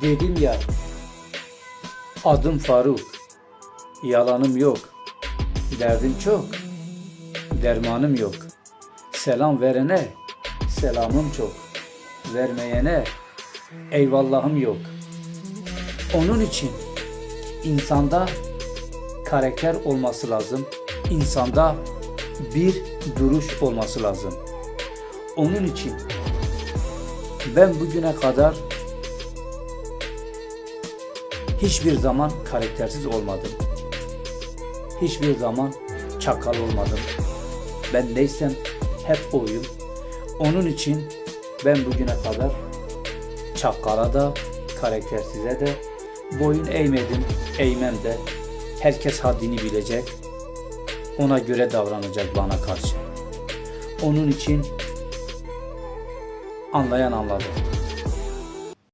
Dedim ya, adım Faruk, yalanım yok, derdim çok, dermanım yok. Selam verene, selamım çok, vermeyene, eyvallahım yok. Onun için insanda karakter olması lazım, insanda bir duruş olması lazım. Onun için ben bugüne kadar hiçbir zaman karaktersiz olmadım. Hiçbir zaman çakal olmadım. Ben neysem hep oyum. Onun için ben bugüne kadar çakala da karaktersize de boyun eğmedim, eğmem de. Herkes haddini bilecek. Ona göre davranacak bana karşı. Onun için anlayan anladı.